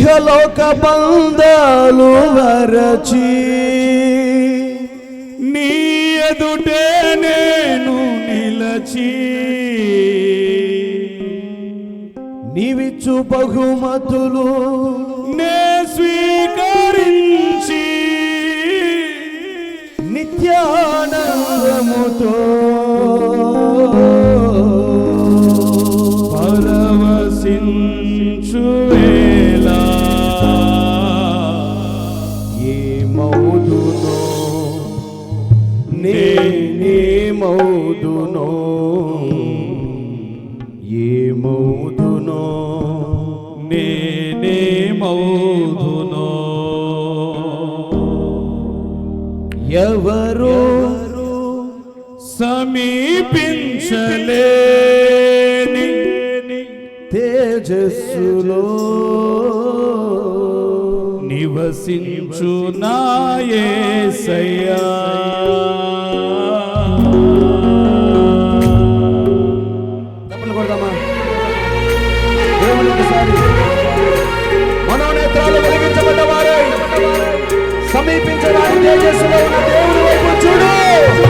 ఇహలోక బంధాలు వరచి నీ ఎదుటే నేను నిలచి నీవిచ్చు బహుమతులు నే స్వీకరించి నిత్యానందముతో. నేనే మౌదునో ఏ మౌదునో నేనే మౌదునో ఎవరో సమీపించలేని తేజస్సులో నివసించు నాయసయ్యా తప్పులు సమీపించడానికి తేజస్సులో ఉన్న దేవుని వైపు చూడు యేసయ్యా.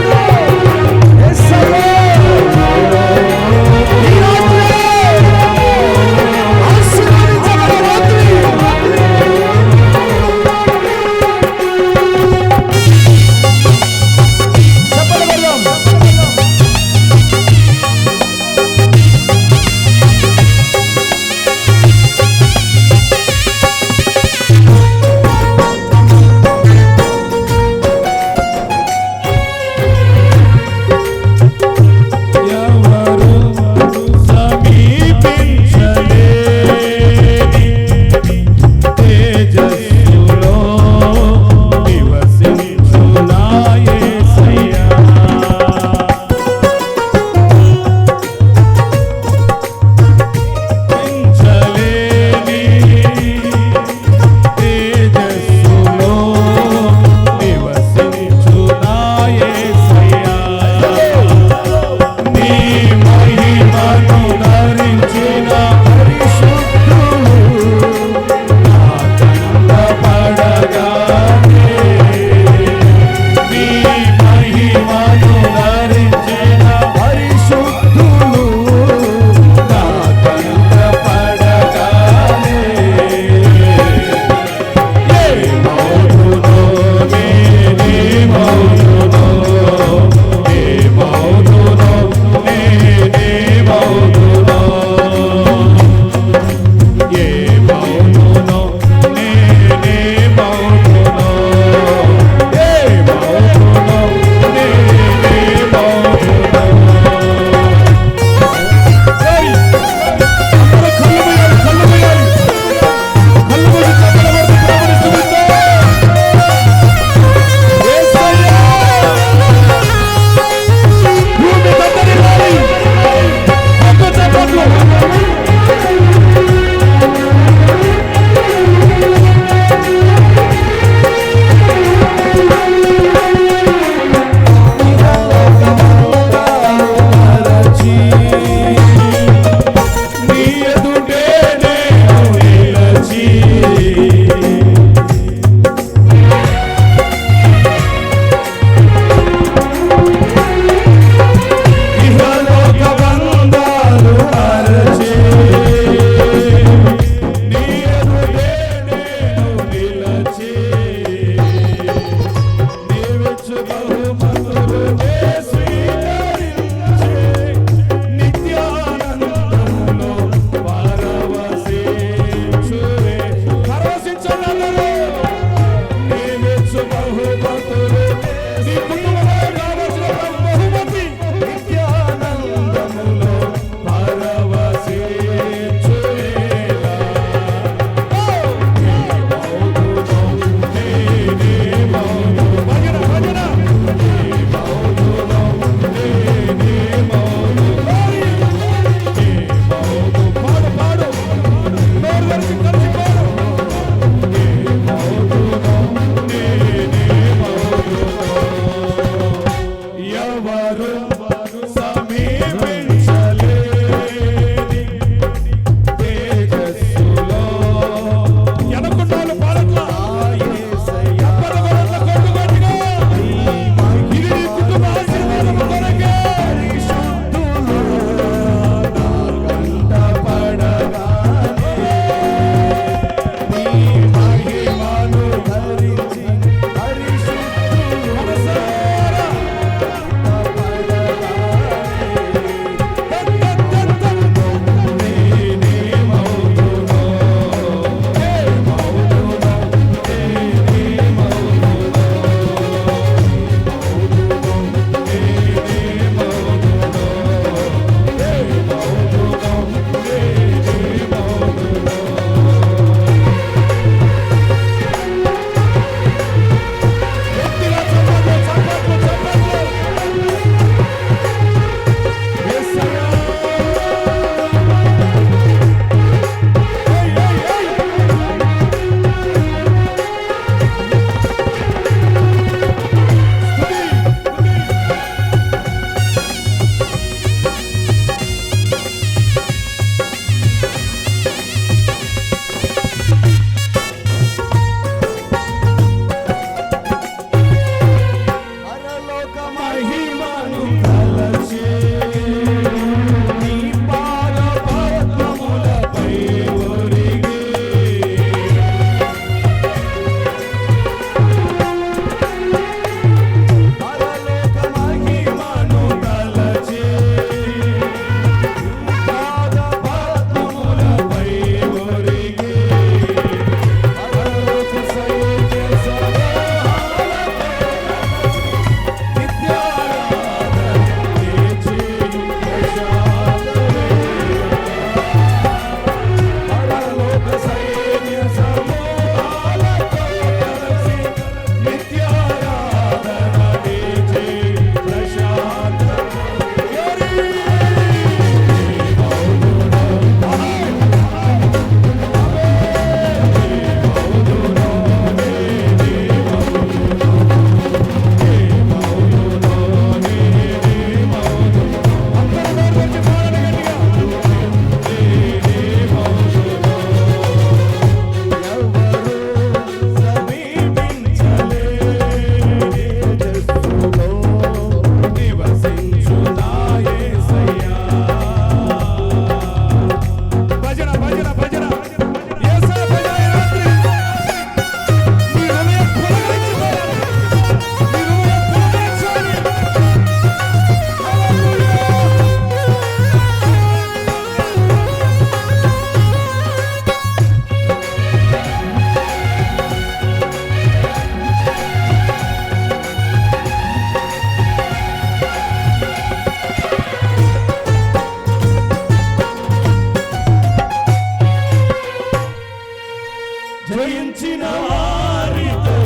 జయించిన వారితో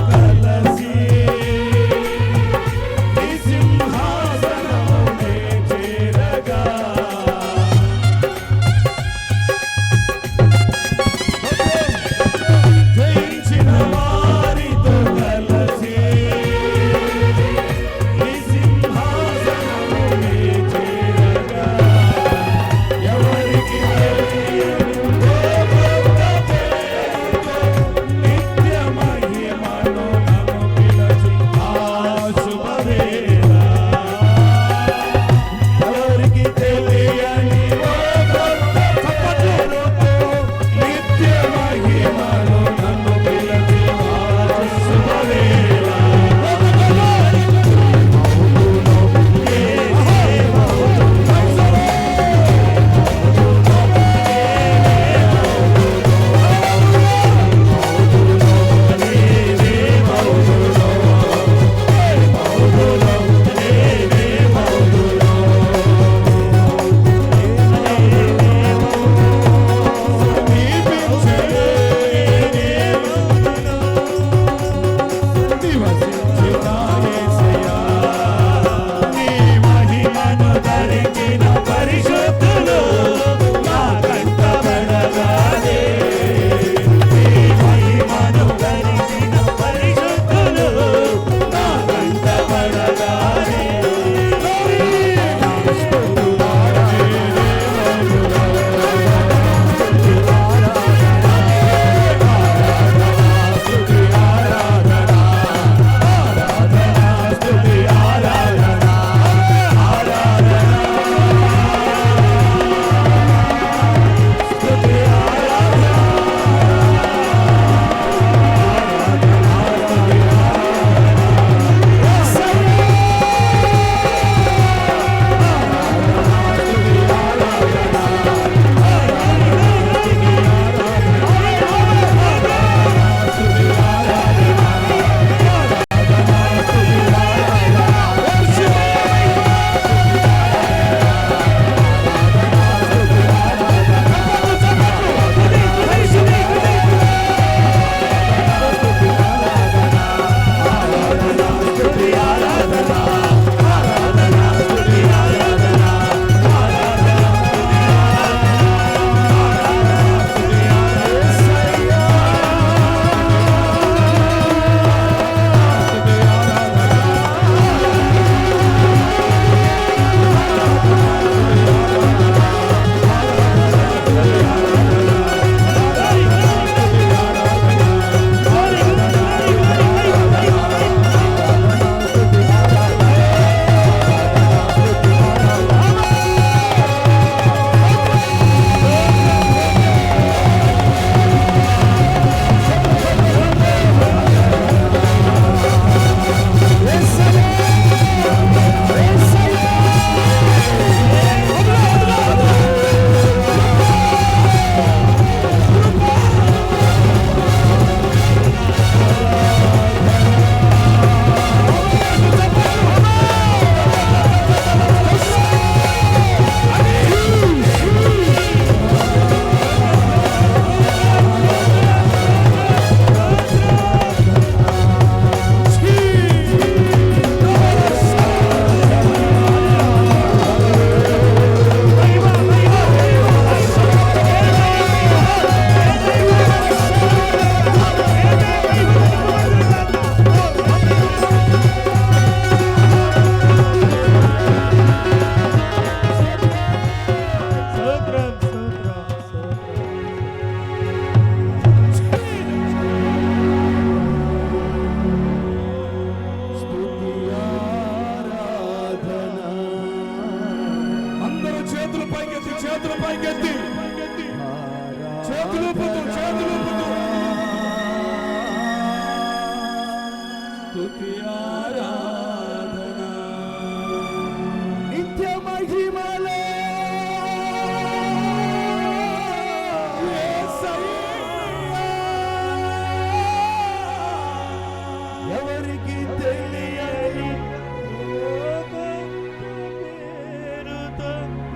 ఎవరికి తెలియని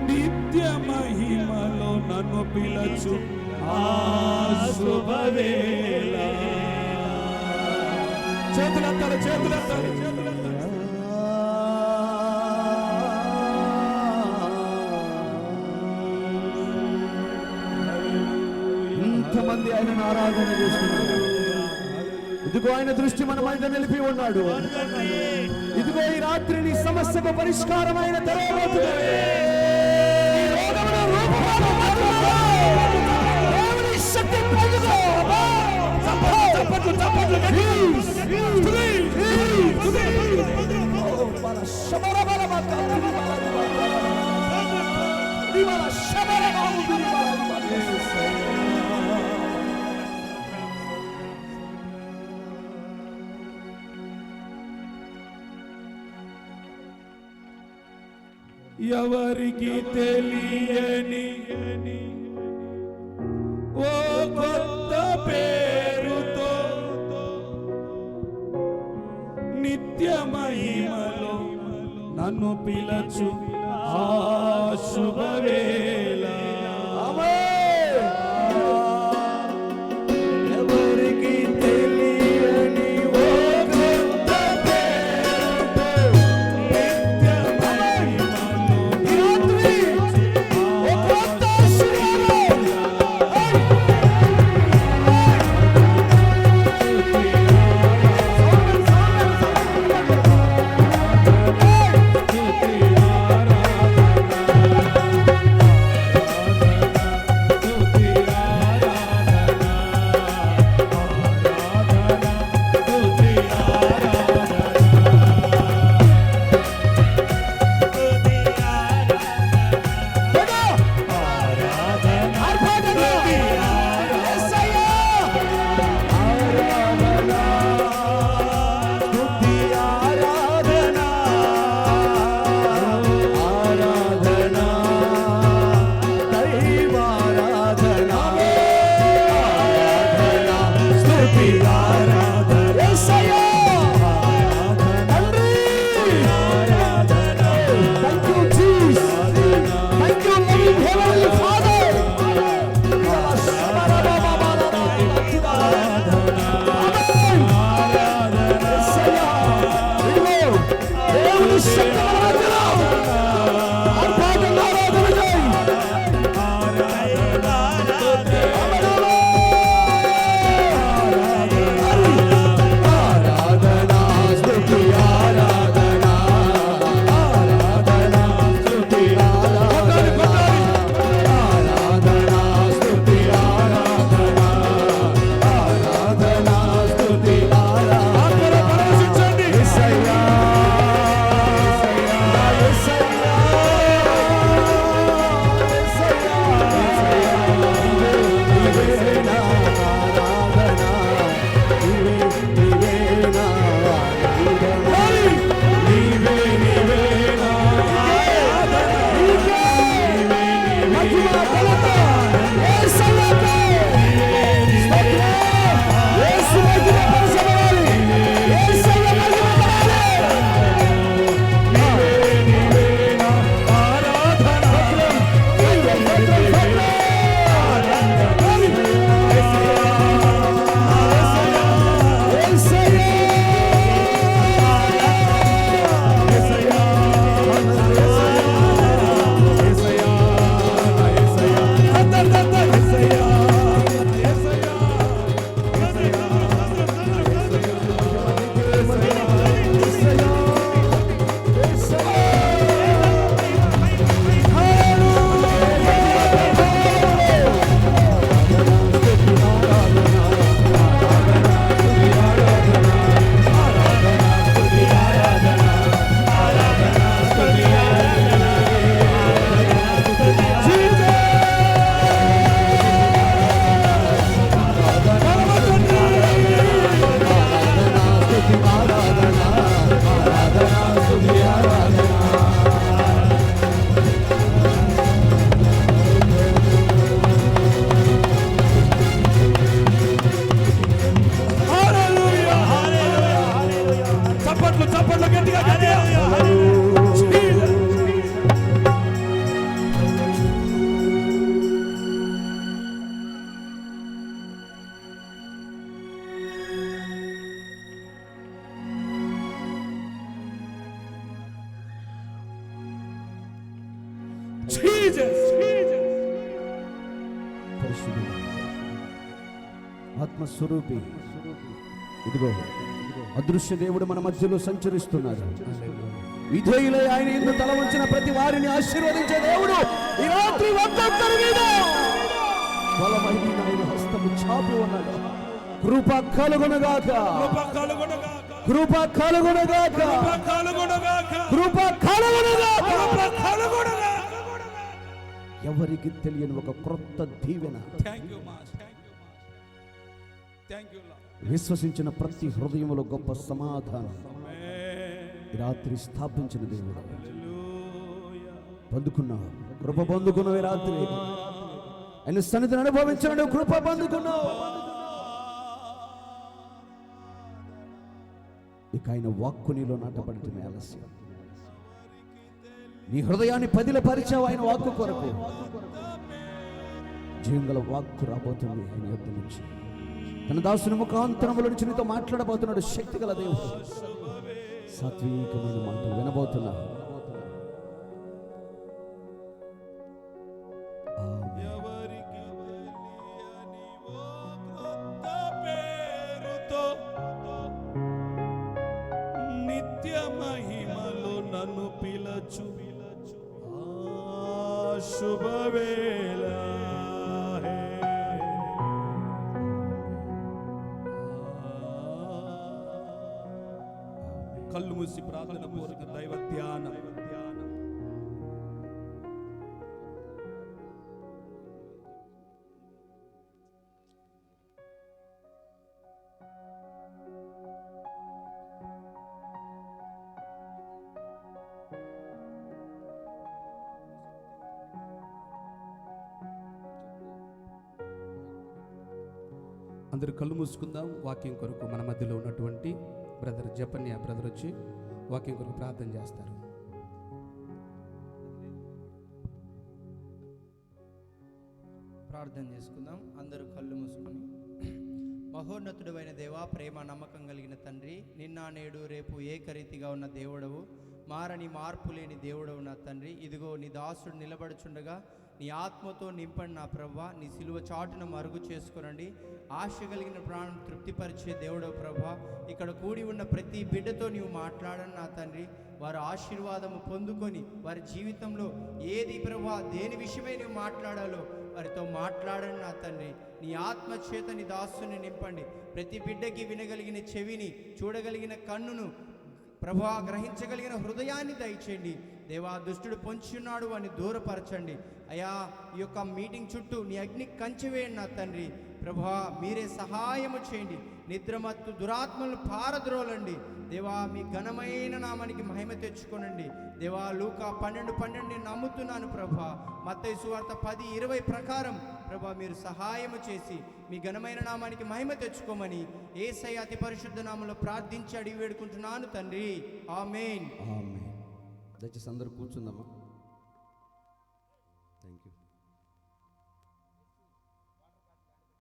నిత్య మహిమలో నన్ను పిలచు. ఆ శుభ శుభవేళ. చేతులెత్తాలి చేతులెత్తాలి చేతులెత్తాలి ఇంతమంది ఆయనను ఆరాధన చేస్తున్నారు. ఇదిగో ఆయన దృష్టి మన మీద నిలిపి ఉన్నాడు. ఇదిగో ఈ రాత్రి నీ సమస్యకు పరిష్కారమైన తెరవబోతుంది. ఈ ఎవరికి తెలియని ఓ కొత్త పేరుతో నిత్య మహిమలో నన్ను పిలచు ఆ శుభవే ఆత్మస్వరూపి ఇదిగో అదృశ్య దేవుడు మన మధ్యలో సంచరిస్తున్నారు విధేయులై ఆయన ఎందు తల వంచిన ప్రతి వారిని ఆశీర్వదించే దేవుడు ఈ రాత్రి ఒక్కొక్కరి మీద బలమైన ఆయన హస్తము చాపి ఉన్నాడు కృప కలుగునగాక. కృప కలుగునగాక. కృప కలుగునగాక. కృప కలుగునగాక. కృప ఎవరికి తెలియని ఒక క్రొత్త దీవెన. థ్యాంక్ యూ విశ్వసించిన ప్రతి హృదయంలో గొప్ప సమాధానం. రాత్రి స్థాపించిన దేవుడు. పొందుకున్నావు కృప పొందుకున్నావు రాత్రి. ఆయన సన్నిధిని అనుభవించిన కృప పొందుకున్నావు ఇక ఆయన వాక్కు నీలో నాటబడుతున్న ఆలస్యం నీ హృదయాన్ని పదిల పరిచావు ఆయన వాక్కు కొరకు. జీవంగల వాక్కు రాబోతుంది ఆయన యొద్ద నుంచి తన దాసుని ముఖాంతరముల నుంచి నీతో మాట్లాడబోతున్నాడు శక్తి గల దేవుడు సాత్వికమైన మాటలు వినబోతున్నా ఆమేన్. నిత్య మహిమలో నన్ను పిలచు ఆ శుభవేళ కళ్ళు మూసి ప్రార్థన పూర్వక దైవ ధ్యానం అందరు కళ్ళు మూసుకుందాం వాక్యం కొరకు మన మధ్యలో ఉన్నటువంటి బ్రదర్ జపన్య బ్రదర్ వచ్చి వాక్యం కొరకు ప్రార్థన చేస్తారు. ప్రార్థన చేసుకుందాం. అందరూ కళ్ళు మూసుకొని. మహోన్నతుడైన దేవా ప్రేమ నమ్మకం కలిగిన తండ్రి నిన్న నేడు రేపు ఏకరీతిగా ఉన్న దేవుడవు. మారని మార్పు లేని దేవుడవు నా తండ్రి. ఇదిగో నీ దాసుడు నిలబడుచుండగా నీ ఆత్మతో నింపండి నా ప్రభ. నీ సిలువ చాటును మరుగు చేసుకునండి. ఆశ కలిగిన ప్రాణం తృప్తిపరిచే దేవుడో ప్రభా. ఇక్కడ కూడి ఉన్న ప్రతి బిడ్డతో నీవు మాట్లాడని నా తండ్రి. వారు ఆశీర్వాదము పొందుకొని వారి జీవితంలో ఏది ప్రభా దేని విషయమై నువ్వు మాట్లాడాలో వారితో మాట్లాడండి నా తండ్రి. నీ ఆత్మ చేత నీ దాసుని నింపండి. ప్రతి బిడ్డకి వినగలిగిన చెవిని చూడగలిగిన కన్నును ప్రభా గ్రహించగలిగిన హృదయాన్ని దయచేయండి. దేవా దుష్టుడు పొంచున్నాడు అని దూరపరచండి. అయా ఈ యొక్క మీటింగ్ చుట్టూ నీ అగ్ని కంచివేయండి నా తండ్రి. ప్రభా మీరే సహాయము చేయండి. నిద్రమత్తు దురాత్మలు పారద్రోలండి. దేవా మీ ఘనమైన నామానికి మహిమ తెచ్చుకోనండి. దేవా లూకా పన్నెండు పన్నెండు నేను నమ్ముతున్నాను ప్రభా మత్తయ్య సువార్త పది ఇరవై ప్రకారం ప్రభా మీరు సహాయము చేసి మీ ఘనమైన నామానికి మహిమ తెచ్చుకోమని ఏసై అతి పరిశుద్ధ నామంలో ప్రార్థించి అడిగి వేడుకుంటున్నాను తండ్రి. ఆమెన్. ఆమేన్. దయచేసి అందరూ కూర్చుందామా